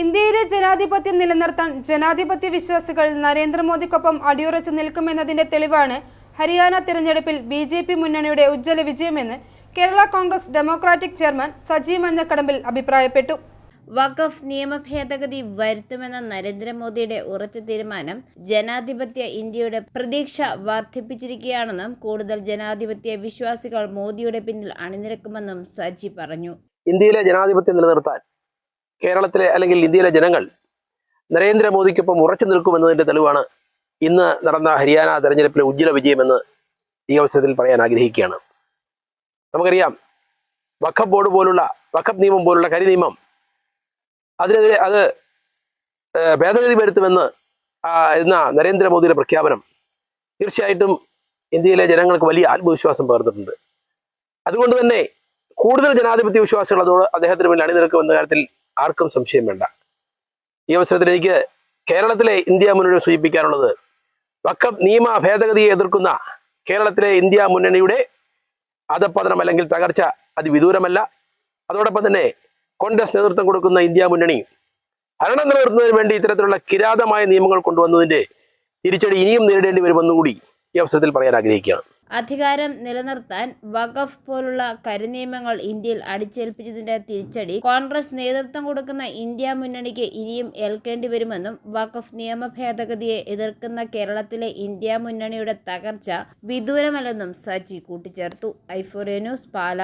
ഇന്ത്യയിലെ ജനാധിപത്യം നിലനിർത്താൻ ജനാധിപത്യ വിശ്വാസികൾ നരേന്ദ്രമോദിക്കൊപ്പം അടിയുറച്ചു നിൽക്കുമെന്നതിന്റെ തെളിവാണ് ഹരിയാന തിരഞ്ഞെടുപ്പിൽ ബി ജെ പി മുന്നണിയുടെ ഉജ്ജ്വല വിജയമെന്ന് കേരള കോൺഗ്രസ് ഡെമോക്രാറ്റിക് ചെയർമാൻ സജി മഞ്ഞക്കടമ്പിൽ അഭിപ്രായപ്പെട്ടു. വഖഫ് നിയമ ഭേദഗതി വരുത്തുമെന്ന നരേന്ദ്രമോദിയുടെ ഉറച്ച തീരുമാനം ജനാധിപത്യ ഇന്ത്യയുടെ പ്രതീക്ഷ വർദ്ധിപ്പിച്ചിരിക്കുകയാണെന്നും കൂടുതൽ ജനാധിപത്യ വിശ്വാസികൾ മോദിയുടെ പിന്നിൽ അണിനിരക്കുമെന്നും സജി പറഞ്ഞു. ഇന്ത്യയിലെ ജനാധിപത്യം നിലനിർത്താൻ കേരളത്തിലെ അല്ലെങ്കിൽ ഇന്ത്യയിലെ ജനങ്ങൾ നരേന്ദ്രമോദിക്കൊപ്പം ഉറച്ചു നിൽക്കുമെന്നതിന്റെ തെളിവാണ് ഇന്ന് നടന്ന ഹരിയാന തെരഞ്ഞെടുപ്പിലെ ഉജ്ജ്വല വിജയമെന്ന് ഈ അവസരത്തിൽ പറയാൻ ആഗ്രഹിക്കുകയാണ്. നമുക്കറിയാം വഖബ് ബോർഡ് പോലുള്ള വഖബ് നിയമം പോലുള്ള കരി നിയമം അതിനെതിരെ അത് ഭേദഗതി വരുത്തുമെന്ന് എന്ന നരേന്ദ്രമോദിയുടെ പ്രഖ്യാപനം തീർച്ചയായിട്ടും ഇന്ത്യയിലെ ജനങ്ങൾക്ക് വലിയ ആത്മവിശ്വാസം പകർന്നിട്ടുണ്ട്. അതുകൊണ്ട് തന്നെ കൂടുതൽ ജനാധിപത്യ വിശ്വാസികൾ അതോട് അദ്ദേഹത്തിന് മുന്നിൽ അണിനിരക്കുമെന്ന കാര്യത്തിൽ ആർക്കും സംശയം വേണ്ട. ഈ അവസരത്തിൽ എനിക്ക് കേരളത്തിലെ ഇന്ത്യ മുന്നണി സൂചിപ്പിക്കാനുള്ളത് വക്കം നിയമ ഭേദഗതിയെ എതിർക്കുന്ന കേരളത്തിലെ ഇന്ത്യ മുന്നണിയുടെ അധപ്പതനം അല്ലെങ്കിൽ തകർച്ച അതിവിദൂരമല്ല. അതോടൊപ്പം തന്നെ കോൺഗ്രസ് നേതൃത്വം കൊടുക്കുന്ന ഇന്ത്യ മുന്നണി ഭരണം നിലനിർത്തുന്നതിന് വേണ്ടി ഇത്തരത്തിലുള്ള കിരാതമായ നിയമങ്ങൾ കൊണ്ടുവന്നതിന്റെ തിരിച്ചടി ഇനിയും നേരിടേണ്ടി വരുമെന്നുകൂടി ഈ അവസരത്തിൽ പറയാൻ ആഗ്രഹിക്കുകയാണ്. അധികാരം നിലനിർത്താൻ വഖഫ് പോലുള്ള കരിനിയമങ്ങൾ ഇന്ത്യയിൽ അടിച്ചേൽപ്പിച്ചതിന്റെ തിരിച്ചടി കോൺഗ്രസ് നേതൃത്വം കൊടുക്കുന്ന ഇന്ത്യ മുന്നണിക്ക് ഇനിയും ഏൽക്കേണ്ടി വരുമെന്നും വഖഫ് നിയമ ഭേദഗതിയെ എതിർക്കുന്ന കേരളത്തിലെ ഇന്ത്യ മുന്നണിയുടെ തകർച്ച വിദൂരമല്ലെന്നും സജി കൂട്ടിച്ചേർത്തു. ഐഫോറിയ ന്യൂസ് പാല.